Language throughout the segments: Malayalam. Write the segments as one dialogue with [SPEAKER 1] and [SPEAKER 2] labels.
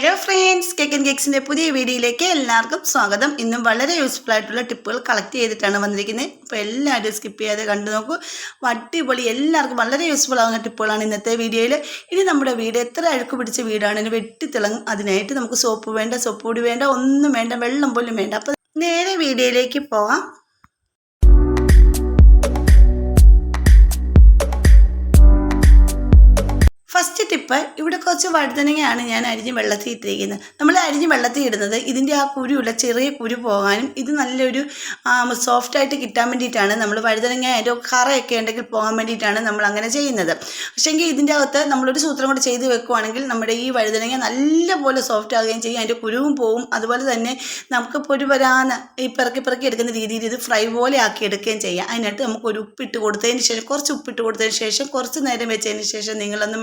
[SPEAKER 1] ഹലോ ഫ്രണ്ട്സ് കേക്ക് ആൻഡ് കേക്സിന്റെ പുതിയ വീഡിയോയിലേക്ക് എല്ലാവർക്കും സ്വാഗതം. ഇന്നും വളരെ യൂസ്ഫുൾ ആയിട്ടുള്ള ടിപ്പുകൾ കളക്ട് ചെയ്തിട്ടാണ് വന്നിരിക്കുന്നത്. അപ്പോൾ എല്ലാവരും സ്കിപ്പ് ചെയ്യാതെ കണ്ടു നോക്കൂ. വട്ടിപൊളി എല്ലാവർക്കും വളരെ യൂസ്ഫുൾ ആകുന്ന ടിപ്പുകളാണ് ഇന്നത്തെ വീഡിയോയിൽ ഇനി നമ്മുടെ വീട് എത്ര അഴുക്ക് പിടിച്ച വീടാണ് വെട്ടിത്തിളങ്ങും അതിനായിട്ട് നമുക്ക് സോപ്പ് വേണ്ട സോപ്പ് പൊടി വേണ്ട ഒന്നും വേണ്ട വെള്ളം പോലും വേണ്ട. അപ്പോൾ നേരെ വീഡിയോയിലേക്ക് പോകാം. ഫസ്റ്റ് ടിപ്പ് ഇവിടെ കുറച്ച് വഴുതനങ്ങയാണ് ഞാൻ അരിഞ്ഞ് വെള്ളത്തിൽ ഇട്ടിരിക്കുന്നത്. നമ്മൾ അരിഞ്ഞ് വെള്ളത്തിൽ ഇടുന്നത് ഇതിന്റെ ആ കുരുള്ള ചെറിയ കുരു പോകാനും ഇത് നല്ലൊരു സോഫ്റ്റായിട്ട് കിട്ടാൻ വേണ്ടിയിട്ടാണ് നമ്മൾ വഴുതനങ്ങ അതിന്റെ കറയൊക്കെ ഉണ്ടെങ്കിൽ പോകാൻ വേണ്ടിയിട്ടാണ് നമ്മൾ അങ്ങനെ ചെയ്യുന്നത്. പക്ഷേങ്കിൽ ഇതിന്റെ അകത്ത് നമ്മളൊരു സൂത്രം കൂടെ ചെയ്ത് വെക്കുവാണെങ്കിൽ നമ്മുടെ ഈ വഴുതനങ്ങ നല്ലപോലെ സോഫ്റ്റ് ആകുകയും ചെയ്യും. അതിന്റെ കുരുവും പോവും. അതുപോലെ തന്നെ നമുക്ക് പൊരു വരാന്ന് ഈ പിറക്കി പിറക്കി എടുക്കുന്ന രീതിയിൽ ഇത് ഫ്രൈ പോലെ ആക്കി എടുക്കുകയും ചെയ്യാം. അതിനായിട്ട് നമുക്ക് ഒരു ഉപ്പിട്ട് കൊടുത്തതിന് ശേഷം കുറച്ച് ഉപ്പിട്ട് കൊടുത്തതിന് ശേഷം കുറച്ച് നേരം വെച്ചതിന് ശേഷം നിങ്ങളൊന്ന്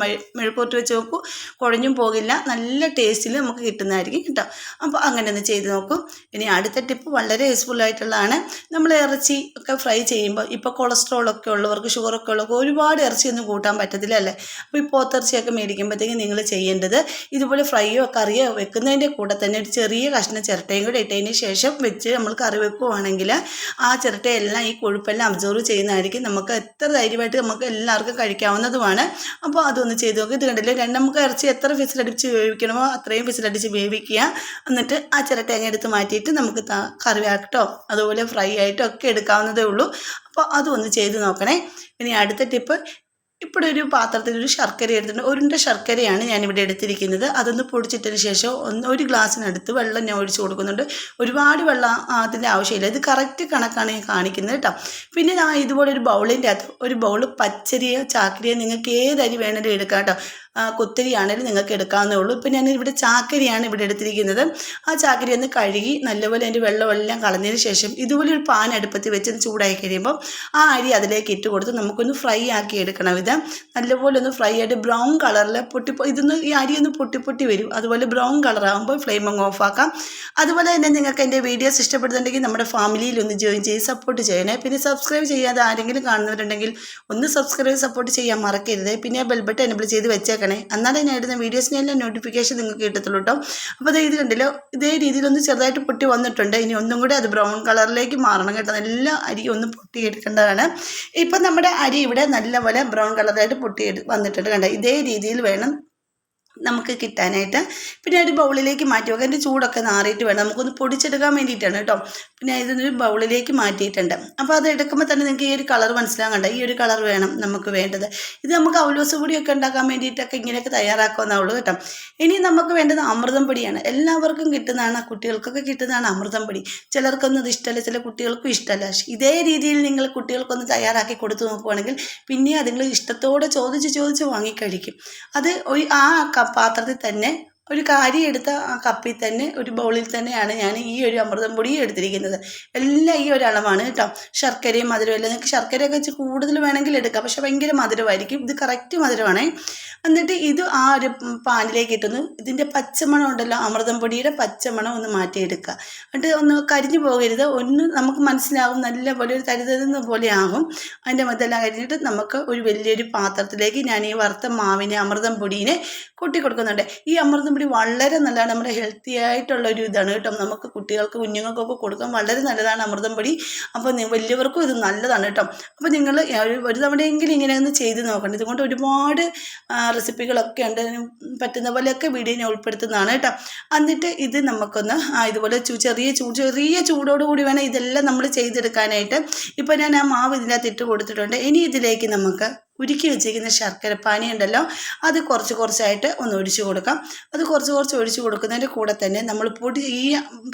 [SPEAKER 1] മെഴുക്കോട്ട് വെച്ച് നോക്കൂ. കുഴഞ്ഞും പോകില്ല. നല്ല ടേസ്റ്റിൽ നമുക്ക് കിട്ടുന്നതായിരിക്കും കേട്ടോ. അപ്പോൾ അങ്ങനെ ഒന്ന് ചെയ്ത് നോക്കും. ഇനി അടുത്ത ടിപ്പ് വളരെ യൂസ്ഫുൾ ആയിട്ടുള്ളതാണ്. നമ്മൾ ഇറച്ചി ഒക്കെ ഫ്രൈ ചെയ്യുമ്പോൾ ഇപ്പോൾ കൊളസ്ട്രോൾ ഒക്കെ ഉള്ളവർക്ക് ഷുഗറൊക്കെ ഉള്ളവർക്ക് ഒരുപാട് ഇറച്ചിയൊന്നും കൂട്ടാൻ പറ്റത്തില്ല അല്ലേ? അപ്പോൾ ഈ പോത്തിറച്ചിയൊക്കെ മേടിക്കുമ്പോഴത്തേക്കും നിങ്ങൾ ചെയ്യേണ്ടത് ഇതുപോലെ ഫ്രൈയോ കറിയോ വെക്കുന്നതിന്റെ കൂടെ തന്നെ ഒരു ചെറിയ കഷ്ണം ചിരട്ടയും കൂടെ ഇട്ടതിന് ശേഷം വെച്ച് നമ്മൾ കറി വെക്കുവാണെങ്കിൽ ആ ചിരട്ടയെല്ലാം ഈ കൊഴുപ്പെല്ലാം അബ്സോർവ് ചെയ്യുന്നതായിരിക്കും. നമുക്ക് എത്ര ധൈര്യമായിട്ട് നമുക്ക് എല്ലാവർക്കും കഴിക്കാവുന്നതുമാണ്. അപ്പോൾ അതൊന്ന് ചെയ്ത് നോക്കുക ഇത് കണ്ടില്ലേ? രണ്ട് നമുക്ക് ഇറച്ചി എത്ര ഫിസിലടിച്ച് വേവിക്കണമോ അത്രയും ഫിസിലടിച്ച് വേവിക്കുക. എന്നിട്ട് ആ ചില തേങ്ങ എടുത്ത് മാറ്റിയിട്ട് നമുക്ക് കറിയാട്ടോ അതുപോലെ ഫ്രൈ ആയിട്ടോ ഒക്കെ എടുക്കാവുന്നതേ ഉള്ളൂ. അപ്പോൾ അതൊന്ന് ചെയ്ത് നോക്കണേ. ഇനി അടുത്ത ടിപ്പ് ഇപ്പോൾ ഒരു പാത്രത്തിൽ ഒരു ശർക്കര എടുത്തിട്ടുണ്ട്. ഒരുണ്ട ശർക്കരയാണ് ഞാനിവിടെ എടുത്തിരിക്കുന്നത്. അതൊന്ന് പൊടിച്ചിട്ടതിന് ശേഷം ഒന്ന് ഒരു ഗ്ലാസ്സിനടുത്ത് വെള്ളം ഞാൻ ഒഴിച്ച് കൊടുക്കുന്നുണ്ട്. ഒരുപാട് വെള്ളം അതിന്റെ ആവശ്യമില്ല. ഇത് കറക്റ്റ് കണക്കാണ് ഞാൻ കാണിക്കുന്നത് കേട്ടോ. പിന്നെ ഞാൻ ഇതുപോലെ ഒരു ബൗളിന്റെ അകത്ത് ഒരു ബൗൾ പച്ചരിയോ ചാക്കരിയോ നിങ്ങൾക്ക് ഏത് അരി വേണമെങ്കിലും എടുക്കാം കേട്ടോ. കുത്തരിയാണെങ്കിലും നിങ്ങൾക്ക് എടുക്കാവുന്നേ ഉള്ളൂ. ഇപ്പം ഞാൻ ഇവിടെ ചാക്കരിയാണ് ഇവിടെ എടുത്തിരിക്കുന്നത്. ആ ചാക്കരി ഒന്ന് കഴുകി നല്ലപോലെ അതിന്റെ വെള്ളമെല്ലാം കളഞ്ഞതിന് ശേഷം ഇതുപോലെ ഒരു പാൻ അടുപ്പത്ത് വെച്ച് ചൂടായി കഴിയുമ്പോൾ ആ അരി അതിലേക്ക് ഇട്ട് കൊടുത്ത് നമുക്കൊന്ന് ഫ്രൈ ആക്കി എടുക്കണം ഇത്. നല്ലപോലെ ഒന്ന് ഫ്രൈ ആയിട്ട് ബ്രൗൺ കളറിൽ പൊട്ടി ഇതൊന്ന് ഈ അരി ഒന്ന് പൊട്ടി പൊട്ടി വരും. അതുപോലെ ബ്രൗൺ കളറാകുമ്പോൾ ഫ്ലെയിം അങ്ങ് ഓഫാക്കാം അതുപോലെ തന്നെ നിങ്ങൾക്ക് എന്റെ വീഡിയോസ് ഇഷ്ടപ്പെടുന്നുണ്ടെങ്കിൽ നമ്മുടെ ഫാമിലിയിൽ ഒന്ന് ജോയിൻ ചെയ്ത് സപ്പോർട്ട് ചെയ്യണേ. പിന്നെ സബ്സ്ക്രൈബ് ചെയ്യാതെ ആരെങ്കിലും കാണുന്നവരുണ്ടെങ്കിൽ ഒന്ന് സബ്സ്ക്രൈബ് സപ്പോർട്ട് ചെയ്യാൻ മറക്കരുത്. പിന്നെ ബെൽബട്ട് എനബിൾ ചെയ്ത് വെച്ചേക്കണേ. എന്നാലേ ഞാൻ ഇടുന്ന വീഡിയോസിനെല്ലാം നോട്ടിഫിക്കേഷൻ നിങ്ങൾക്ക് കിട്ടത്തുള്ളൂ കേട്ടോ അപ്പോൾ ഇത് കണ്ടല്ലോ? ഇതേ രീതിയിലൊന്ന് ചെറുതായിട്ട് പൊട്ടി വന്നിട്ടുണ്ട്. ഇനി ഒന്നും കൂടി അത് ബ്രൗൺ കളറിലേക്ക് മാറണം കേട്ടോ. നല്ല അരി ഒന്ന് പൊട്ടിയെടുക്കേണ്ടതാണ്. ഇപ്പം നമ്മുടെ അരി ഇവിടെ നല്ലപോലെ ബ്രൗൺ കളറായിട്ട് പൊട്ടി വന്നിട്ടുണ്ട് കണ്ടോ? ഇതേ രീതിയിൽ വേണം നമുക്ക് കിട്ടാനായിട്ട്. പിന്നെ ഒരു ബൗളിലേക്ക് മാറ്റി വെക്കുക. അതിന്റെ ചൂടൊക്കെ നാറിയിട്ട് വേണം. നമുക്കൊന്ന് പൊടിച്ചെടുക്കാൻ വേണ്ടിയിട്ടാണ് കേട്ടോ. പിന്നെ ഇതൊരു ബൗളിലേക്ക് മാറ്റിയിട്ടുണ്ട്. അപ്പോൾ അത് എടുക്കുമ്പോൾ തന്നെ നിങ്ങൾക്ക് ഈ ഒരു കളർ മനസ്സിലാകണ്ട ഈ ഒരു കളർ വേണം നമുക്ക് വേണ്ടത്. ഇത് നമുക്ക് അവലോസ് പൊടിയൊക്കെ ഉണ്ടാക്കാൻ വേണ്ടിയിട്ടൊക്കെ ഇങ്ങനെയൊക്കെ തയ്യാറാക്കാവുന്നുള്ളൂ കേട്ടോ. ഇനി നമുക്ക് വേണ്ടത് അമൃതം പൊടിയാണ്. എല്ലാവർക്കും കിട്ടുന്നതാണ് കുട്ടികൾക്കൊക്കെ കിട്ടുന്നതാണ് അമൃതം പൊടി. ചിലർക്കൊന്നും ഇത് ഇഷ്ടമല്ല ചില കുട്ടികൾക്കും ഇഷ്ടമല്ല. ഇതേ രീതിയിൽ നിങ്ങൾ കുട്ടികൾക്കൊന്ന് തയ്യാറാക്കി കൊടുത്തു നോക്കുവാണെങ്കിൽ പിന്നെ അതുങ്ങൾ ഇഷ്ടത്തോടെ ചോദിച്ച് ചോദിച്ച് വാങ്ങിക്കഴിക്കും. അത് ആ പാത്രത്തിൽ തന്നെ ഒരു കാരി എടുത്ത ആ കപ്പിൽ തന്നെ ഒരു ബൗളിൽ തന്നെയാണ് ഞാൻ ഈ ഒരു അമൃതം പൊടി എടുത്തിരിക്കുന്നത്. എല്ലാം ഈ ഒരു അളവാണ് കേട്ടോ. ശർക്കരയും മധുരവും എല്ലാം. നിങ്ങൾക്ക് ശർക്കരയൊക്കെ വെച്ച് കൂടുതൽ വേണമെങ്കിൽ എടുക്കാം. പക്ഷെ ഭയങ്കര മധുരമായിരിക്കും. ഇത് കറക്റ്റ് മധുരമാണേ. എന്നിട്ട് ഇത് ആ ഒരു പാനിലേക്ക് ഇട്ടൊന്ന് ഇതിന്റെ പച്ചമണം ഉണ്ടല്ലോ അമൃതം പൊടിയുടെ പച്ചമണം ഒന്ന് മാറ്റിയെടുക്കുക. എന്നിട്ട് ഒന്ന് കരിഞ്ഞു പോകരുത്. ഒന്ന് നമുക്ക് മനസ്സിലാവും നല്ല പോലെ ഒരു തരുതരുന്ന പോലെ ആകും. അതിന്റെ മതെല്ലാം കഴിഞ്ഞിട്ട് നമുക്ക് ഒരു വലിയൊരു പാത്രത്തിലേക്ക് ഞാൻ ഈ വറുത്ത മാവിനെ അമൃതം പൊടിയെ കൊട്ടി കൊടുക്കുന്നുണ്ട്. ഈ അമൃതം പൊടി വളരെ നല്ലതാണ്. നമ്മുടെ ഹെൽത്തി ആയിട്ടുള്ള ഒരു ഇതാണ് കേട്ടോ. നമുക്ക് കുട്ടികൾക്ക് കുഞ്ഞുങ്ങൾക്കൊക്കെ കൊടുക്കാൻ വളരെ നല്ലതാണ് അമൃതം പൊടി. അപ്പോൾ വലിയവർക്കും ഇത് നല്ലതാണ് കേട്ടോ. അപ്പോൾ നിങ്ങൾ ഒരു തവണയെങ്കിലും ഇങ്ങനെ ഒന്ന് ചെയ്ത് നോക്കണം. ഇതുകൊണ്ട് ഒരുപാട് റെസിപ്പികളൊക്കെ ഉണ്ട്. പറ്റുന്ന പോലെയൊക്കെ വീഡിയോ ഞാൻ ഉൾപ്പെടുത്തുന്നതാണ് കേട്ടോ. എന്നിട്ട് ഇത് നമുക്കൊന്ന് ഇതുപോലെ ചെറിയ ചൂട് ചെറിയ ചൂടോടുകൂടി വേണം ഇതെല്ലാം നമ്മൾ ചെയ്തെടുക്കാനായിട്ട്. ഇപ്പോൾ ഞാൻ ആ മാവ് ഇതിനകത്ത് ഇട്ട് കൊടുത്തിട്ടുണ്ട്. ഇനി ഇതിലേക്ക് നമുക്ക് ഉരുക്കി വെച്ചിരിക്കുന്ന ശർക്കര പാനി ഉണ്ടല്ലോ അത് കുറച്ച് കുറച്ചായിട്ട് ഒന്ന് ഒഴിച്ചു കൊടുക്കാം. അത് കുറച്ച് കുറച്ച് ഒഴിച്ചു കൊടുക്കുന്നതിന്റെ കൂടെ തന്നെ നമ്മൾ പൊടി ഈ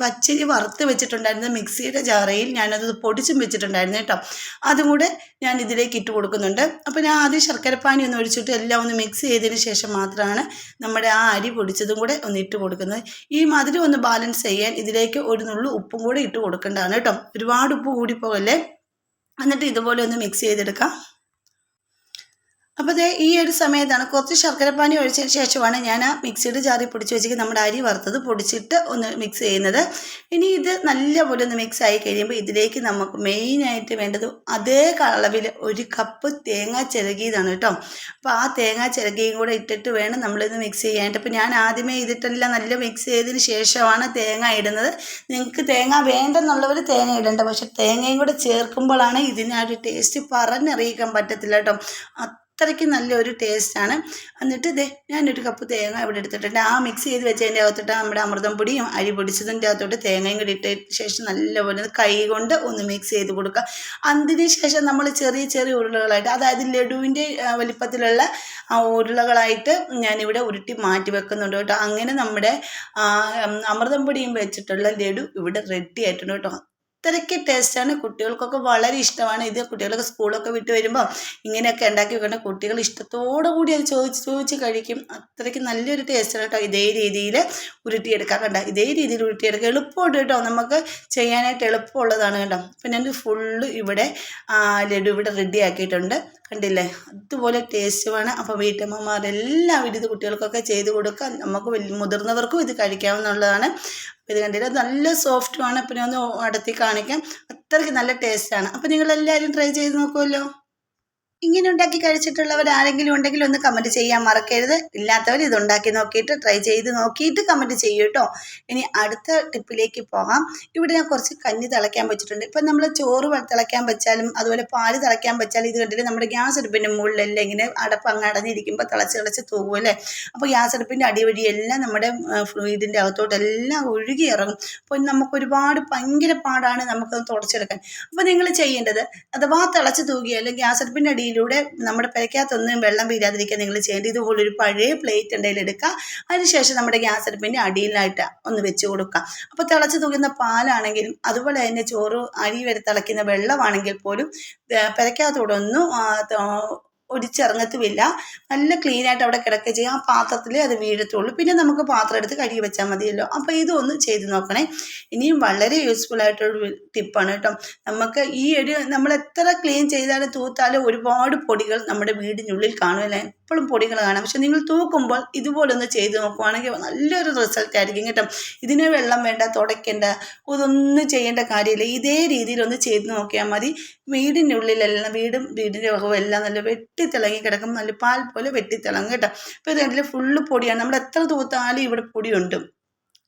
[SPEAKER 1] പച്ചരി വറുത്ത് വെച്ചിട്ടുണ്ടായിരുന്ന മിക്സിയുടെ ജാറയിൽ ഞാനത് പൊടിച്ചും വെച്ചിട്ടുണ്ടായിരുന്നു കേട്ടോ. അതും കൂടെ ഞാൻ ഇതിലേക്ക് ഇട്ട് കൊടുക്കുന്നുണ്ട്. അപ്പോൾ ഞാൻ ആദ്യം ശർക്കര പാനി ഒന്ന് ഒഴിച്ചിട്ട് എല്ലാം ഒന്ന് മിക്സ് ചെയ്തതിന് ശേഷം മാത്രമാണ് നമ്മുടെ ആ അരി പൊടിച്ചതും കൂടെ ഒന്ന് ഇട്ട് കൊടുക്കുന്നത്. ഈ മധുരം ഒന്ന് ബാലൻസ് ചെയ്യാൻ ഇതിലേക്ക് ഒരു നുള്ളു ഉപ്പും കൂടെ ഇട്ട് കൊടുക്കേണ്ടതാണ് കേട്ടോ. ഒരുപാട് ഉപ്പ് കൂടിപ്പോകല്ലേ എന്നിട്ട് ഇതുപോലെ ഒന്ന് മിക്സ് ചെയ്തെടുക്കാം. അപ്പോൾ ഇതേ ഈ ഒരു സമയത്താണ് കുറച്ച് ശർക്കരപ്പാനി ഒഴിച്ചതിന് ശേഷമാണ് ഞാൻ ആ മിക്സിയുടെ ജാറിൽ പൊടിച്ച് വെച്ചിട്ട് നമ്മുടെ അരി വറുത്തത് പൊടിച്ചിട്ട് ഒന്ന് മിക്സ് ചെയ്യുന്നത്. ഇനി ഇത് നല്ലപോലെ ഒന്ന് മിക്സ് ആയി കഴിയുമ്പോൾ ഇതിലേക്ക് നമുക്ക് മെയിനായിട്ട് വേണ്ടത് അതേ അളവിൽ ഒരു കപ്പ് തേങ്ങ ചിരകിയതാണ് കേട്ടോ. അപ്പോൾ ആ തേങ്ങ ചിരകിയും കൂടെ ഇട്ടിട്ട് വേണം നമ്മളിത് മിക്സ് ചെയ്യാനായിട്ട്. അപ്പോൾ ഞാൻ ആദ്യമേ ഇതിട്ടെല്ലാം നല്ല മിക്സ് ചെയ്തതിന് ശേഷമാണ് തേങ്ങ ഇടുന്നത്. നിങ്ങൾക്ക് തേങ്ങ വേണ്ടെന്നുള്ളവർ തേങ്ങ ഇടണ്ട. പക്ഷേ തേങ്ങയും കൂടെ ചേർക്കുമ്പോഴാണ് ഇതിനൊരു ടേസ്റ്റ് പറഞ്ഞറിയിക്കാൻ പറ്റത്തില്ല കേട്ടോ. അത്രയ്ക്ക് നല്ലൊരു ടേസ്റ്റാണ്. എന്നിട്ട് ഇതേ ഞാനൊരു കപ്പ് തേങ്ങ ഇവിടെ എടുത്തിട്ടുണ്ട്. ആ മിക്സ് ചെയ്ത് വെച്ചതിന്റെ അകത്തോട്ട് നമ്മുടെ അമൃതം പൊടിയും അരി പൊടിച്ചതിന്റെ അകത്തോട്ട് തേങ്ങയും കൂടി ഇട്ട ശേഷം നല്ലപോലെ കൈ കൊണ്ട് ഒന്ന് മിക്സ് ചെയ്ത് കൊടുക്കുക. അതിന് ശേഷം നമ്മൾ ചെറിയ ചെറിയ ഉരുളകളായിട്ട് അതായത് ലഡുവിന്റെ വലിപ്പത്തിലുള്ള ഉരുളകളായിട്ട് ഞാനിവിടെ ഉരുട്ടി മാറ്റി വെക്കുന്നുണ്ട് കേട്ടോ. അങ്ങനെ നമ്മുടെ അമൃതം പൊടിയും വെച്ചിട്ടുള്ള ലഡു ഇവിടെ റെഡി ആയിട്ടുണ്ട് കേട്ടോ. അത്രയ്ക്ക് ടേസ്റ്റാണ് കുട്ടികൾക്കൊക്കെ വളരെ ഇഷ്ടമാണ്. ഇത് കുട്ടികളൊക്കെ സ്കൂളൊക്കെ വിട്ട് വരുമ്പോൾ ഇങ്ങനെയൊക്കെ ഉണ്ടാക്കി വെക്കേണ്ട കുട്ടികൾ ഇഷ്ടത്തോടു കൂടി അത് ചോദിച്ച് ചോദിച്ച് കഴിക്കും. അത്രയ്ക്ക് നല്ലൊരു ടേസ്റ്റാണ് കേട്ടോ ഇതേ രീതിയിൽ ഉരുട്ടിയെടുക്കാൻ കണ്ട? ഇതേ രീതിയിൽ ഉരുട്ടിയെടുക്കുക എളുപ്പമുണ്ട് കേട്ടോ നമുക്ക് ചെയ്യാനായിട്ട് എളുപ്പമുള്ളതാണ് കേട്ടോ അപ്പം ഞാൻ ഫുള്ള് ഇവിടെ ലഡു ഇവിടെ റെഡി ആക്കിയിട്ടുണ്ട്. കണ്ടില്ലേ? അതുപോലെ ടേസ്റ്റുമാണ് അപ്പോൾ വീട്ടമ്മമാരെല്ലാവരും ഇത് കുട്ടികൾക്കൊക്കെ ചെയ്ത് കൊടുക്കുക നമുക്ക് മുതിർന്നവർക്കും ഇത് കഴിക്കാവുന്നതാണ്. അപ്പോൾ ഇത് കണ്ടില്ല? നല്ല സോഫ്റ്റുമാണ് അപ്പം ഞാൻ ഒന്ന് അടുത്തി കാണിക്കാം. അത്രയ്ക്ക് നല്ല ടേസ്റ്റാണ് അപ്പോൾ നിങ്ങളെല്ലാവരും ട്രൈ ചെയ്ത് നോക്കുമല്ലോ ഇങ്ങനെ ഉണ്ടാക്കി കഴിച്ചിട്ടുള്ളവർ ആരെങ്കിലും ഉണ്ടെങ്കിൽ ഒന്ന് കമന്റ് ചെയ്യാൻ മറക്കരുത്. ഇല്ലാത്തവർ ഇത് ഉണ്ടാക്കി നോക്കിയിട്ട് ട്രൈ ചെയ്ത് നോക്കിയിട്ട് കമന്റ് ചെയ്യൂ കേട്ടോ. ഇനി അടുത്ത ടിപ്പിലേക്ക് പോകാം. ഇവിടെ ഞാൻ കുറച്ച് കഞ്ഞി തിളയ്ക്കാൻ വെച്ചിട്ടുണ്ട്. ഇപ്പം നമ്മൾ ചോറ് തിളയ്ക്കാൻ വെച്ചാലും അതുപോലെ പാൽ തിളയ്ക്കാൻ വെച്ചാലും ഇത് കണ്ടിട്ട് നമ്മുടെ ഗ്യാസ് അടുപ്പിന്റെ മുകളിലെല്ലാം ഇങ്ങനെ അടപ്പ് അങ്ങ് അടഞ്ഞിരിക്കുമ്പോൾ തിളച്ച് തിളച്ച് തൂവും അല്ലേ? അപ്പോൾ ഗ്യാസ് അടുപ്പിന്റെ അടിവഴിയെല്ലാം നമ്മുടെ ഫ്ലൂയിഡിന്റെ അകത്തോട്ടെല്ലാം ഒഴുകി ഇറങ്ങും. അപ്പോൾ നമുക്ക് ഒരുപാട് ഭയങ്കര പാടാണ് നമുക്കത് തുടച്ചെടുക്കാൻ. അപ്പോൾ നിങ്ങൾ ചെയ്യേണ്ടത് അഥവാ തിളച്ച് തൂകിയാലും ഗ്യാസ് അടുപ്പിന്റെ അടിയിലൂടെ നമ്മുടെ പെരയ്ക്കകത്തൊന്നും വെള്ളം വീരാതിരിക്കാൻ നിങ്ങൾ ചെയ്യേണ്ടത് ഇതുപോലെ ഒരു പഴയ പ്ലേറ്റ് ഉണ്ടെങ്കിൽ എടുക്കുക. അതിനുശേഷം നമ്മുടെ ഗ്യാസ് അടുപ്പിന്റെ അടിയിലായിട്ട് ഒന്ന് വെച്ച് കൊടുക്കുക. അപ്പോൾ തിളച്ച് തൂകുന്ന പാലാണെങ്കിലും അതുപോലെ തന്നെ ചോറ് അരി വരെ തിളയ്ക്കുന്ന വെള്ളമാണെങ്കിൽ പോലും പെരയ്ക്കകത്തൂടെ ഒലിച്ചിറങ്ങത്തുമില്ല നല്ല ക്ലീൻ ആയിട്ട് അവിടെ കിടക്കുക ചെയ്യാം. ആ പാത്രത്തിൽ അത് വീഴത്തുള്ളൂ. പിന്നെ നമുക്ക് പാത്രം എടുത്ത് കഴുകി വെച്ചാൽ മതിയല്ലോ. അപ്പോൾ ഇതൊന്ന് ചെയ്ത് നോക്കണേ. ഇനിയും വളരെ യൂസ്ഫുൾ ആയിട്ടൊരു ടിപ്പാണ് കേട്ടോ. നമുക്ക് ഈ ഒരു നമ്മൾ എത്ര ക്ലീൻ ചെയ്താലും തൂത്താലും ഒരുപാട് പൊടികൾ നമ്മുടെ വീടിനുള്ളിൽ കാണുമല്ലേ എപ്പോഴും പൊടികൾ കാണാം. പക്ഷെ നിങ്ങൾ തൂക്കുമ്പോൾ ഇതുപോലെ ഒന്ന് ചെയ്ത് നോക്കുവാണെങ്കിൽ നല്ലൊരു റിസൾട്ട് ആയിരിക്കും കേട്ടോ. ഇതിന് വെള്ളം വേണ്ട തുടയ്ക്കേണ്ട ഇതൊന്നും ചെയ്യേണ്ട കാര്യമില്ല. ഇതേ രീതിയിൽ ഒന്ന് ചെയ്ത് നോക്കിയാൽ മതി. വീടിന്റെ ഉള്ളിലെല്ലാം വീടും വീടിന്റെ വകവും എല്ലാം നല്ല വെട്ടിത്തിളങ്ങി കിടക്കും നല്ല പാൽ പോലെ വെട്ടിത്തിളങ്ങും കേട്ടോ. ഇപ്പോൾ ഇത് കണ്ടില്ലേ ഫുള്ള് പൊടിയാണ്. നമ്മൾ എത്ര തൂത്താലും ഇവിടെ പൊടിയുണ്ട്.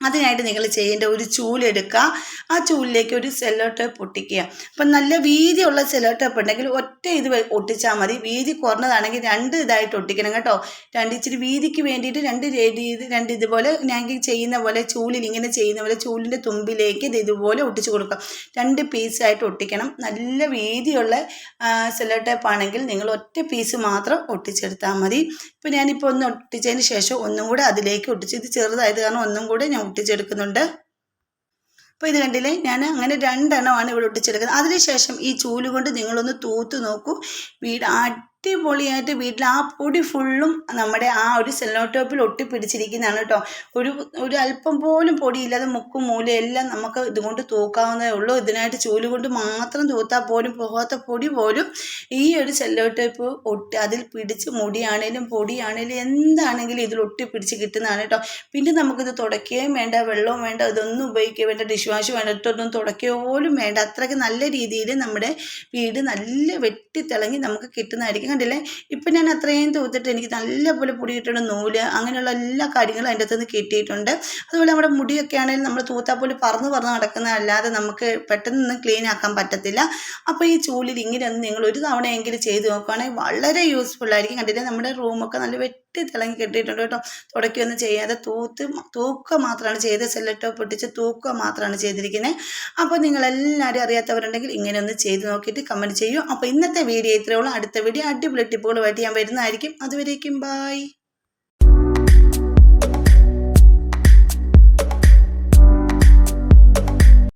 [SPEAKER 1] അതിനായിട്ട് നിങ്ങൾ ചെയ്യേണ്ട ഒരു ചൂലെടുക്കുക ആ ചൂലിലേക്ക് ഒരു സെല്ലോ ടേപ്പ് അപ്പം നല്ല വീതിയുള്ള സെല്ലോ ടേപ്പ് ഉണ്ടെങ്കിൽ ഒറ്റ ഇത് ഒട്ടിച്ചാൽ മതി. വീതി കുറഞ്ഞതാണെങ്കിൽ രണ്ട് ഇതായിട്ട് ഒട്ടിക്കണം കേട്ടോ. രണ്ട് ഇച്ചിരി വീതിക്ക് വേണ്ടിയിട്ട് രണ്ട് രീതി രണ്ട് ഇതുപോലെ ഞാൻ ചെയ്യുന്ന പോലെ ചൂലിൽ ഇങ്ങനെ ചെയ്യുന്ന പോലെ ചൂലിന്റെ തുമ്പിലേക്ക് ഇത് ഇതുപോലെ ഒട്ടിച്ചു കൊടുക്കുക. രണ്ട് പീസായിട്ട് ഒട്ടിക്കണം. നല്ല വീതിയുള്ള സെല്ലോ ടേപ്പ് ആണെങ്കിൽ നിങ്ങൾ ഒറ്റ പീസ് മാത്രം ഒട്ടിച്ചെടുത്താൽ മതി. ഇപ്പോൾ ഞാനിപ്പോൾ ഒന്ന് ഒട്ടിച്ചതിന് ശേഷം ഒന്നും കൂടെ അതിലേക്ക് ഒട്ടിച്ച് ഇത് ചെറുതായത് കാരണം ഒന്നും കൂടെ ഞാൻ ഒട്ടിച്ചെടുക്കുന്നുണ്ട്. അപ്പോൾ ഇത് കണ്ടില്ലേ? ഞാൻ അങ്ങനെ രണ്ടെണ്ണമാണ് ഇവിടെ ഒട്ടിച്ചെടുക്കുന്നത്. അതിനുശേഷം ഈ ചൂൽ കൊണ്ട് നിങ്ങളൊന്ന് തൂത്ത് നോക്കൂ. വീട് അടിപൊളിയായിട്ട് വീട്ടിൽ ആ പൊടി ഫുള്ളും നമ്മുടെ ആ ഒരു സെല്ലോ ടോപ്പിൽ ഒട്ടിപ്പിടിച്ചിരിക്കുന്നതാണ് കേട്ടോ ഒരു ഒരു അല്പം പോലും പൊടിയില്ലാതെ മുക്കും മൂലയും എല്ലാം നമുക്ക് ഇതുകൊണ്ട് തൂക്കാവുന്നതേ ഉള്ളൂ. ഇതിനായിട്ട് ചൂൽ കൊണ്ട് മാത്രം തൂത്താൽ പോലും പോകാത്ത പൊടി പോലും ഈ ഒരു സെല്ലോ ഒട്ടി അതിൽ പിടിച്ച് മുടിയാണേലും പൊടിയാണേലും എന്താണെങ്കിലും ഇതിൽ ഒട്ടിപ്പിടിച്ച് കിട്ടുന്നതാണ് കേട്ടോ പിന്നെ നമുക്കിത് തുടയ്ക്കുകയും വേണ്ട വെള്ളവും വേണ്ട ഇതൊന്നും ഉപയോഗിക്കുക വേണ്ട ഡിഷ് വാഷ് വേണ്ട ഇട്ടൊന്നും തുടയ്ക്കുക പോലും വേണ്ട. അത്രയ്ക്ക് നല്ല രീതിയിൽ നമ്മുടെ വീട് നല്ല വെട്ടിത്തിളങ്ങി നമുക്ക് കിട്ടുന്നതായിരിക്കും. കണ്ടില്ലേ? ഇപ്പം ഞാൻ അത്രയും തൂത്തിട്ട് എനിക്ക് നല്ലപോലെ പൊടി കിട്ടുന്ന നൂൽ അങ്ങനെയുള്ള എല്ലാ കാര്യങ്ങളും അതിന്റെ അകത്ത് നിന്ന് കിട്ടിയിട്ടുണ്ട്. അതുപോലെ നമ്മുടെ മുടിയൊക്കെ ആണെങ്കിൽ നമ്മൾ തൂത്താൽ പോലും പറന്ന് പറന്ന് നടക്കുന്നതല്ലാതെ നമുക്ക് പെട്ടെന്ന് ക്ലീൻ ആക്കാൻ പറ്റത്തില്ല. അപ്പോൾ ഈ ചൂലിൽ ഇങ്ങനെ നിങ്ങൾ ഒരു തവണയെങ്കിലും ചെയ്ത് നോക്കുകയാണെങ്കിൽ വളരെ യൂസ്ഫുൾ ആയിരിക്കും. കണ്ടില്ലേ? നമ്മുടെ റൂമൊക്കെ നല്ല വെട്ടി തിളങ്ങി കെട്ടിയിട്ടുണ്ട് കേട്ടോ. തുടക്കുകയൊന്നും ചെയ്യാതെ തൂത്ത് തൂക്കുക മാത്രമാണ് ചെയ്ത് സെല്ലട്ടോ പൊട്ടിച്ച് തൂക്കുക മാത്രമാണ് ചെയ്തിരിക്കുന്നത് അപ്പോൾ നിങ്ങളെല്ലാവരും അറിയാത്തവരുണ്ടെങ്കിൽ ഇങ്ങനെ ഒന്ന് ചെയ്ത് നോക്കിയിട്ട് കമന്റ് ചെയ്യൂ. അപ്പോൾ ഇന്നത്തെ വീഡിയോ ഇത്രയേ ഉള്ളൂ. അടുത്ത വീഡിയോ അടിപൊളി ടിപ്പുകളുമായിട്ട് ഞാൻ വരുന്നതായിരിക്കും. അതുവരേക്കും ബായ്